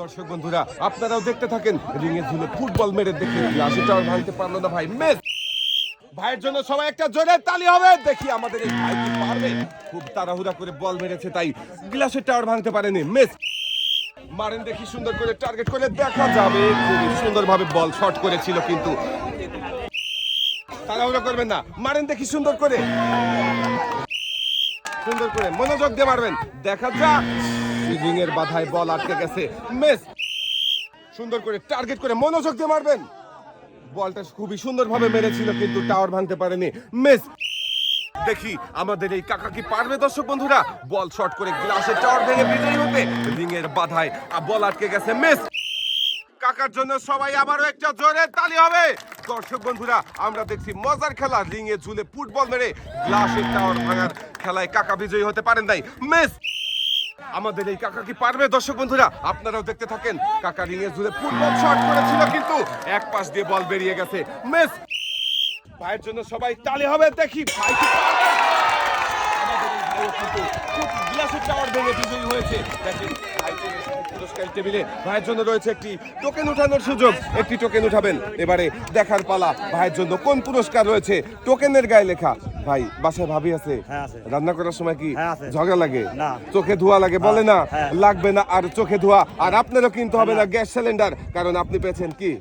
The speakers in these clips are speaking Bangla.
দর্শক বন্ধুরা, আপনারাও দেখতে থাকেন। রিঙে ঝুলে ফুটবল মেরে দেখে টাওয়ার ভাঙতে পারল না ভাই মেস ভাইয়ের জন্য সবাই একটা জোরে তালি হবে। দেখি আমাদের এই ভাই কি পারবে। খুব তাড়াহুড়া করে বল মেরেছে, তাই গ্লাসের টাওয়ার ভাঙতে পারেনি মেস মারেন দেখি সুন্দর করে টার্গেট করে দেখা যাবে। খুবই সুন্দরভাবে বল শট করেছিল কিন্তু। তাড়াহুড়া করবেন না, মারেন দেখি সুন্দর করে। সুন্দর করে মনোযোগ দিয়ে মারবেন। দেখা যাক। রিং এর বাধায় বল আটকে গেছে। মিস! সুন্দর করে টার্গেট করে মনোযোগ দিয়ে মারবেন। বলটা খুবই সুন্দরভাবে মেরেছিল, কিন্তু টাওয়ার ভাঙতে পারেনি। মিস! দেখি আমাদের এই পারবে, দর্শক বন্ধুরা? বল শট করে টাওয়ার ভেঙে বিজয়ী রিং এর বাধায় বল আটকে গেছে। মিস! কাকার জন্য সবাই আবারও একটা জোরে তালি হবে। দর্শক বন্ধুরা, আমরা দেখছি মজার খেলা। রিং এ ঝুলে ফুটবল মেরে গ্লাসের টাওয়ার ভাঙার খেলায় কাকা বিজয়ী হতে পারেন নাই। মিস! আমাদের এই কাকা কি পারবে? দর্শক বন্ধুরা, আপনারাও দেখতে থাকেন, কাকা রিং এর জুড়ে ফুটবল শট করেছিল কিন্তু এক পাশ দিয়ে বল বেরিয়ে গেছে। মেস ভাইয়ের জন্য সবাই তালি হবে, দেখি ভাই কিন্তু গ্লাসের টাওয়ার ভেঙে বিজয়ী হয়েছে। পুরস্কার টেবিলে ভাইয়ের জন্য রয়েছে একটি টোকেন উঠানোর সুযোগ। একটি টোকেন উঠাবেন। এবারে দেখার পালা ভাইয়ের জন্য কোন পুরস্কার রয়েছে? টোকেনের গায়ে লেখা। ভাই বাসায় ভাবি আছে। হ্যাঁ, রান্না করার সময় কি হ্যাঁ, ঝগড়া লাগে? চোখে ধোয়া লাগে বলে না? হ্যাঁ। লাগবে না আর চোখে ধোয়া। আর আপনারও কিনতে হবে না। Gas cylinder. কারণ আপনি পেয়েছেন কি?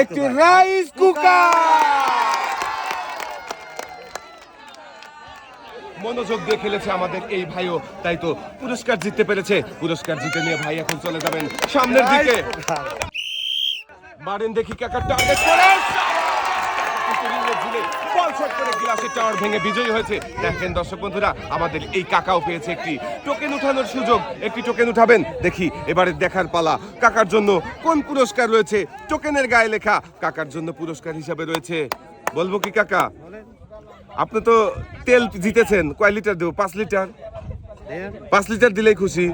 একটি রাইস কুকার মনোযোগ দিয়ে খেলেছে আমাদের এই ভাইও। তাই তো পুরস্কার জিততে পেরেছে। পুরস্কার জিতে নিয়ে ভাই এখন চলে যাবেন সামনের দিকে। মারেন দেখি কাকার টার্গেট করে। গ্লাসের টাওয়ার ভেঙে বিজয়ী হয়েছে। দেখেন দর্শক বন্ধুরা আমাদের এই কাকাও পেয়েছে একটি টোকেন উঠানোর সুযোগ। একটি টোকেন উঠাবেন দেখি এবারে দেখার পালা। কাকার জন্য কোন পুরস্কার রয়েছে? টোকেনের গায়ে লেখা। কাকার জন্য পুরস্কার হিসাবে রয়েছে। বলব কি কাকা? আপনি তো তেল জিতেছেন। কয় লিটার দেবো? পাঁচ লিটার? পাঁচ লিটার দিলেই খুশি।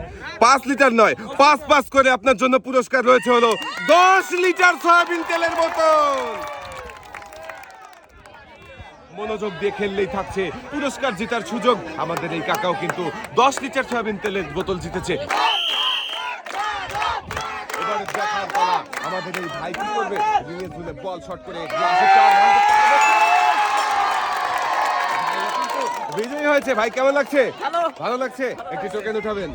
পাঁচ লিটার নয়, পাঁচ পাঁচ করে আপনার জন্য পুরস্কার রয়েছে হলো দশ লিটার সয়াবিন তেলের বোতল। মনোযোগ দিয়ে খেললেই থাকছে। পুরস্কার জেতার সুযোগ। আমাদের এই কাকাও কিন্তু দশ লিটার সয়াবিন তেলের বোতল জিতেছে। দেখার আমাদের এই ভাই কি করবে? বল শট করে হয়েছে? ভাই কেমন লাগছে? ভালো। লাগছে? একটি টোকেন উঠাবেন।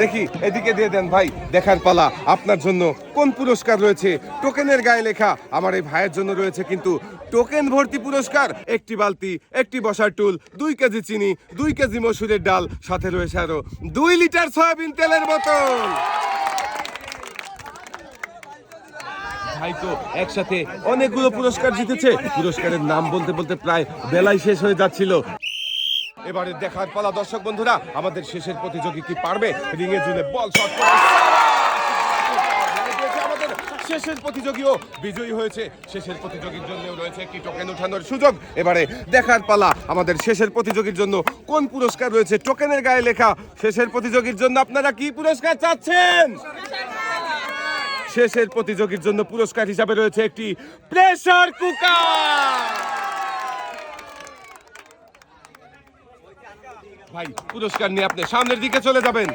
দেখি এদিকে দিয়ে দেন ভাই দেখার পালা। আপনার জন্য কোন পুরস্কার রয়েছে? টোকেনের গায়ে লেখা। আমার এই ভাইয়ের জন্য রয়েছে কিন্তু টোকেন ভর্তি পুরস্কার। একটি বালতি একটি বসার টুল দুই কেজি চিনি দুই কেজি মসুরের ডাল সাথে রয়েছে আরও দুই লিটার সয়াবিন তেলের বোতল। ভাই তো একসাথে অনেকগুলো পুরস্কার জিতেছে। পুরস্কারের নাম বলতে বলতে প্রায় বেলায় শেষ হয়ে যাচ্ছিল। এবারে দেখার পালা দর্শক বন্ধুরা, আমাদের শেষের প্রতিযোগী কি পারবে? রিঙে জুলে বল শট শেষের প্রতিযোগীও বিজয়ী হয়েছে। শেষের প্রতিযোগীর জন্যও রয়েছে একটি টোকেন উঠানোর সুযোগ। এবারে দেখার পালা আমাদের শেষের প্রতিযোগীর জন্য কোন পুরস্কার রয়েছে? টোকেনের গায়ে লেখা শেষের প্রতিযোগীর জন্য আপনারা কি পুরস্কার চাচ্ছেন? শেষের প্রতিযোগীর জন্য পুরস্কার হিসাবে রয়েছে একটি প্রেসার কুকার। ভাই, পুরস্কার নিয়ে আপনি সামনের দিকে চলে যাবেন।